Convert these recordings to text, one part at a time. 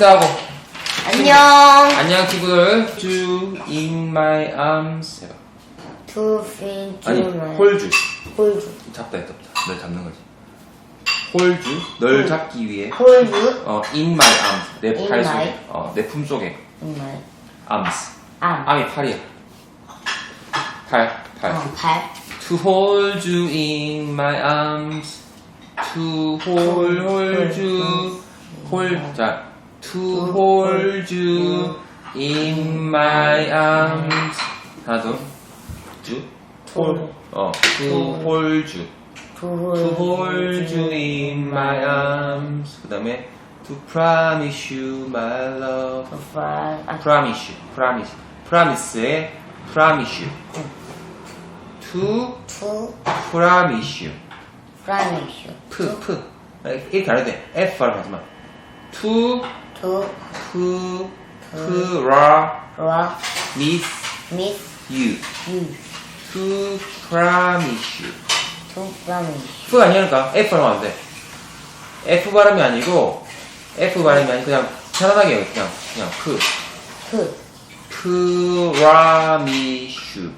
자, 인사하고. 안녕. 안녕, 친구들. To in my arms. 해봐. To fin 아니, 홀주. hold 잡다 했다. 널 잡는 거지. 홀주. 널 잡기 위해. you 어, in my arms. 내 In 팔 my- 속에. 어, 내 품 속에. my arms. arm. arm이 팔이야. 팔, 팔. 어, 발. To hold you in my arms. To hold, hold you. hold, 자. To hold you in my arms. 하나, 둘. 주. hold. 어, to hold you. To hold you in my arms. 그 다음에 to promise you my love. 발. 아, promise you, promise, promise에 promise you. to to promise you. promise you. 프, 프. 이렇게 안 해도 돼. F를 하지 마. to, To 프, promise promise you. you. to promise you. To promise F 아니니까 F로 하면 안 돼. F 발음이 아니고, F 발음이 아니고 그냥 편안하게 해. 그냥, 그냥 프. you. promise you.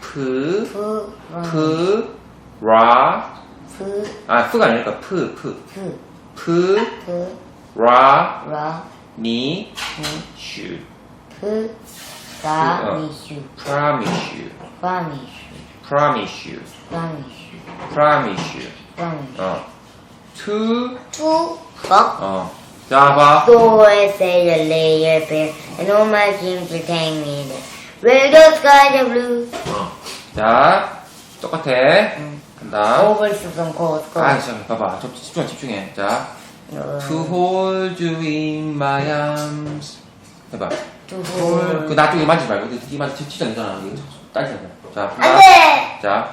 프, To promise 프, 라, to 아, 프가 아니니까 프, 프. to 프, to 라, ra 미, to 슈. to promise you. promise you. Promise you. promise you. Promise you. promise you. Promise you. 어. to, 어. 자, 봐. I say the layer bear and all my dreams pretend me there. Where the skies are blue. 어. 자, 똑같아. 간다. Over to some cold 아, cold. 잠깐 봐봐. 좀 집중, 집중해. 자, Uh, to hold you in my arms. 해봐. to 홀, hold. 그 나쪽에 만지지 말고, 이 만지 치지 않잖아. 이거 딸잖아. 자, 안. 돼! 자,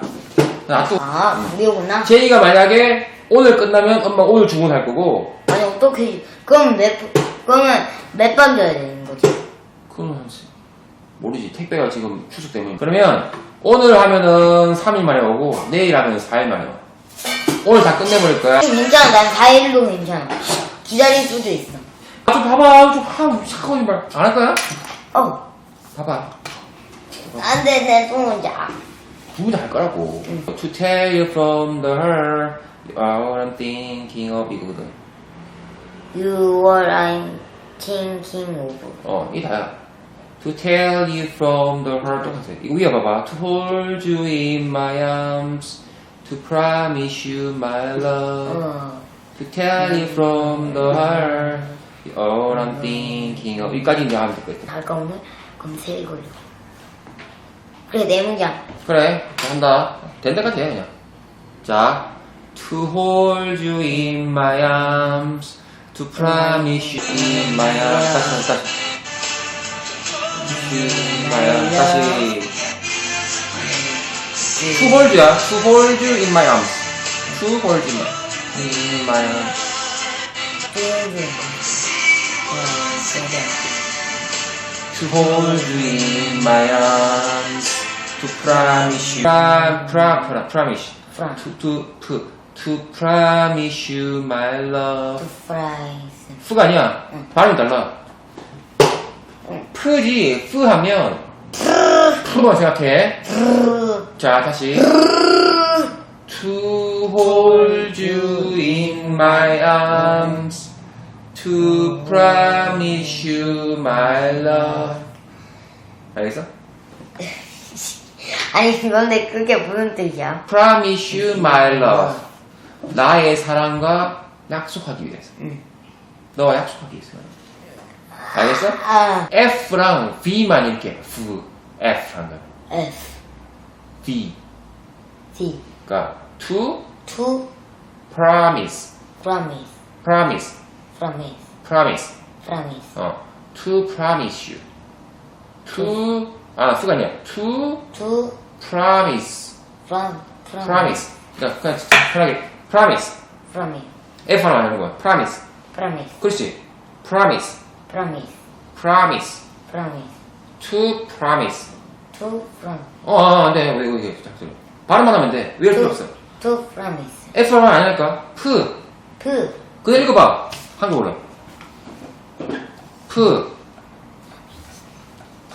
놔둬. 아, 우리구나. 제이가 만약에 오늘 끝나면 엄마 오늘 주문할 거고, 아니, 어떻게, 그럼 몇, 그러면 몇번 줘야 되는 거지? 그건 모르지. 택배가 지금 추석 때문에. 그러면 오늘 하면은 3일 만에 오고, 내일 하면 4일 만에 와. 오늘 다 끝내버릴 거야. 괜찮아, 난 4일도 괜찮아. 기다릴 수도 있어. 아, 좀 봐봐. 좀 하, 자꾸 말. 안 할 거야? 어, 봐봐. 안 돼, 내 손은 자. 누구나 할 거라고. To tell you from the her, what I'm thinking of 이거거든. You what I'm thinking of. 어, 이 다야. To tell you from the her 똑같아. 위에 봐봐. To hold you in my arms. To promise you my love. 어. To tell you from the heart. All I'm thinking of. 여기까지 이제 하면 될 것 같아. 할까 오늘? 그럼 세일 걸려. 그래 네 문장. 그래. 자, 한다. 된 데까지 해, 그냥. 자. To hold you in my arms. To promise you in my arms. 다시, 다시, 다시. In my arms. 다시. To hold you야. To hold you in my arms. To hold you in my, in my arms. 보여줘. 어, 그래. To hold you in my arms. To promise you. Pra, pra, pra, promise. Fra. To, to, to, to promise you my To love. fries. 프가 아니야. 발음이 달라. 프지, 프 하면, 프로만 생각해. 자, 다시. To hold you in my arms. To promise you my love. 알겠어? 아니 그런데 그게 무슨 뜻이야? Promise you my love. 나의 사랑과 약속하기 위해서. 응. 너와 약속하기 위해서. 알겠어? 아, F랑 V만 이렇게 F, F 한다. F, V. D, 그러니까 to to promise, promise, promise, promise, promise. promise, 어, to promise you. to 아, 수가 아니야. to to promise, from, promise. 그러니까 그냥 편하게 promise. promise, F 하나 하는 거야. promise. promise, 그렇지. promise, promise, promise, promise, to promise. to from, 어, 어, 안 돼. 왜, 왜, 왜, 잠깐. 발음만 하면 돼. 외울 필요 없어. to promise, F 하면 아니니까. 프. 프, 그대로 읽어봐. 한국어로. 프.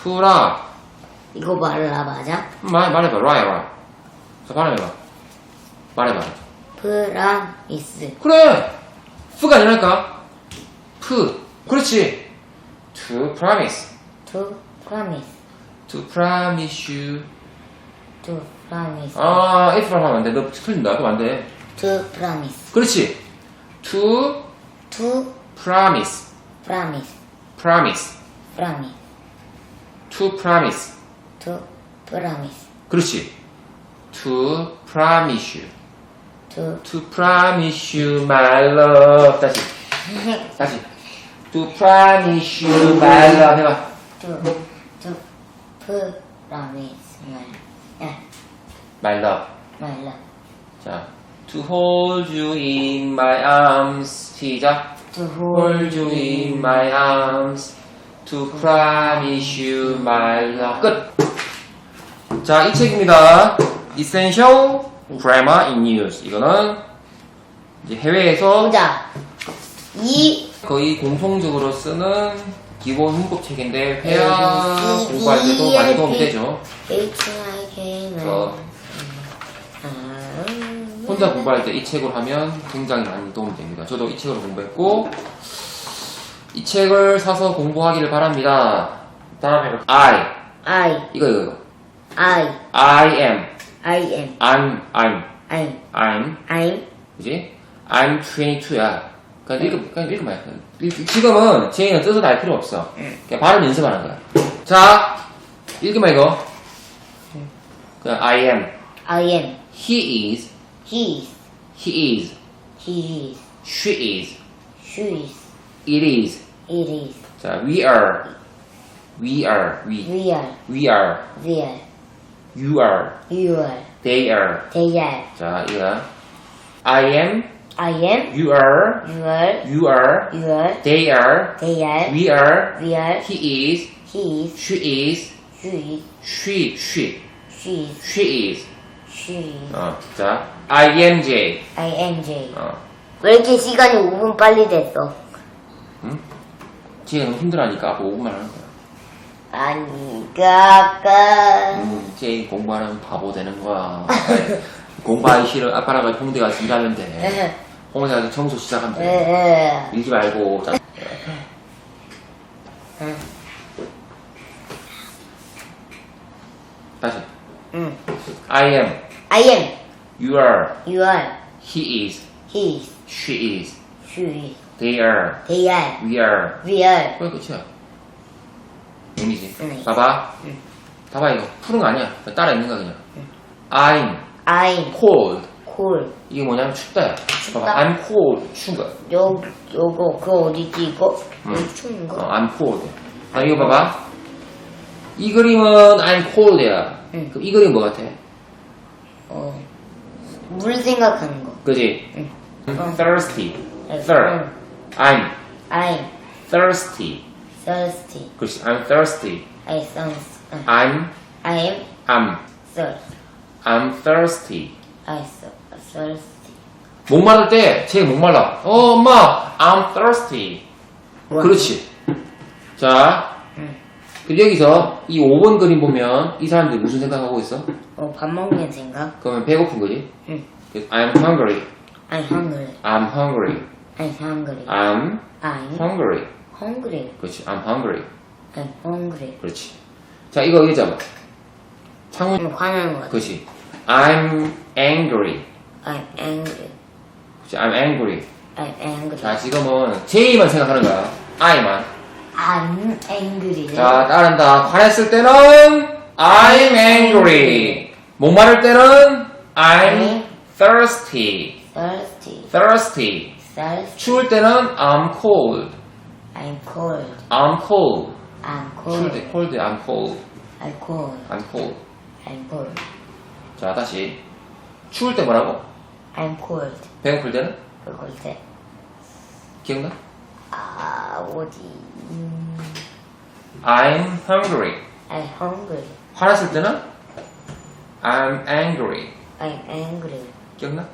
프라. 이거 말라 맞아? 말, 말해봐. 라야, 라. 자, 말해봐. 말해봐. 프라미스. 그래! 프가 아니랄까? 프. 그렇지. To promise. To promise. To promise you. To promise. 아, if라고 하면 안 돼. 너 틀린다. 그럼 안 돼. To promise. 그렇지. To To promise. promise. promise. promise. To promise. To promise. 그렇지. To promise you. To To promise you my love. 다시. 다시. To promise you my love. 해봐. to to promise. 말. 야, My love. 말라. 자. To hold you in my arms. 시작. To hold you in my arms. To promise you my love. 끝. 자, 이 책입니다. Essential Grammar in Use. 이거는 이제 해외에서 보자. 이 거의 공통적으로 쓰는 기본 문법 책인데 회화 음, 공부할 때도 많이 도움이 되죠. H I K 어, 혼자 공부할 때 이 책으로 하면 굉장히 많이 도움이 됩니다. 저도 이 책으로 공부했고 이 책을 사서 공부하기를 바랍니다. 다음에 I. I. 이거 이거 I. I am. I am. I'm I'm. I'm. I'm. I'm. 그지? I'm 22야. 그냥 읽어, 그냥 읽으면 돼. 읽- 지금은 제이는 뜻을 알 필요 없어. 그냥 발음 연습하는 거야. 자, 읽으면 이거. 그냥 I am. I am He is. he is He is. he is She is. she is It is. it is 자, we are. We are. We. we are We are. we are You are. you are They are. they are 자, 이거. I am. I am You are. you are You are. you are They are. they are We are. we are He is. he is She is. she is She. She. she is She is. she is 어, 자, IMJ. I am J 어, 왜 이렇게 시간이 5분 빨리 됐어? 지가 너무 힘들어하니까 아빠 5분만 하는 거야. 아니 아까 음, 쟤 공부하면 바보 되는 거야. 공부하기 싫어. 아빠랑 같이 홍대 가서 일하면 돼. 홍대 가서 청소 시작하면 돼. 에에 밀지 말고. 자, 다시. 응 I am. I am You are. you are He is. he is She is. she is They are. they are We are. we are 그게 끝이야. 의미지. 응. 봐봐. 응. 봐봐 이거. 푸른 거 아니야. 따라 읽는 거야 그냥. I'm I'm cold. Cool 이게 뭐냐면 춥다야. 춥다? I'm cold. 추운 거야. 요 요거 그 어디지 이거 응. 여기 어, 거 I'm cold. 아 이거 봐봐. 이 그림은 I'm cold야. 응. 그럼 이 그림 뭐 같아? 어. 물 생각하는 거 그지? 응. 응. thirsty. 응. third. I'm I'm thirsty. thirsty 그렇지. I'm thirsty. I sounds I'm I'm I'm thirsty I'm thirsty. I so thirsty 목마를 때, 쟤 목말라. 어, 엄마, I'm thirsty. 뭐? 그렇지. 자, 응. 근데 여기서 이 5번 그림 보면 이 사람들이 무슨 생각하고 있어? 어, 밥 먹는 생각 그러면 배고픈 거지? 응. 그래서 I'm hungry. I'm hungry I'm hungry. I'm hungry I'm I'm hungry. hungry 그렇지. I'm hungry. I'm hungry 그렇지. 자, 이거 이거 잡아. 창문. 좀 화나는 거 같아 그렇지. I'm angry. I'm angry 그렇지. I'm angry. I'm angry 자, 지금은 J만 생각하는 거야. I만. I'm angry 자, 따른다. 화냈을 때는 I'm angry. 목마를 때는 I'm thirsty. thirsty thirsty. thirsty 추울 때는 I'm cold. I'm cold I'm cold. I'm 추울 cold 때 cold, I'm cold. I'm cold I'm cold. I'm cold 자, 다시. 추울 때 뭐라고? I'm cold 배고플 때는? 그걸 때 기억나? 아, 어디 음, I'm hungry. I'm hungry 화났을 때는? I'm angry. I'm angry 기억나?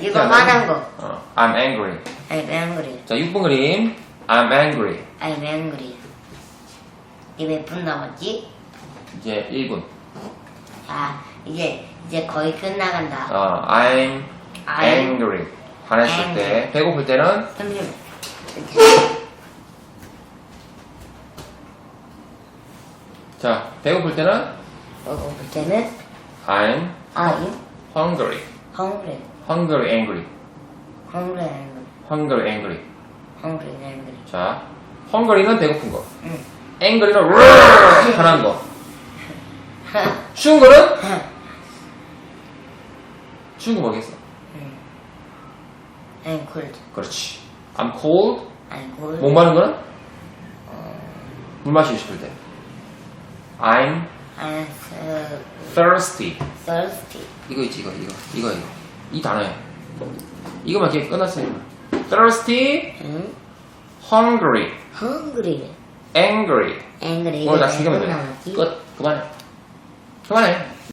이거 화난 거 어, I'm angry. I'm angry 자, 6번 그림. I'm angry. I'm angry. 이제 몇분 남았지? 이제 1분. 자, 이제, 이제 거의 끝나간다. 어, I'm I'm angry. 화냈을 때. 배고플 때는 잠시만. 자, 배고플 때는 먹어볼 때는 I'm I'm hungry. hungry. hungry angry. hungry angry. hungry angry. hungry angry. 자, hungry는 배고픈 거. 응. angry는 화난 거. 쉬운 거는 거 뭐겠어? I'm cold. 그렇지. I'm cold. I'm cold. 목마른 거는 물 마시고 싶을 때. I'm I'm thirsty. thirsty. 이거 있지, 이거, 이거, 이거, 이거. 이 단어야. 이거만 기억 끝났어요. thirsty, 응? hungry, hungry. angry. angry. 오늘 나 죽이면 몇 돼. 분 남았지? 끝. 그만해. 그만해.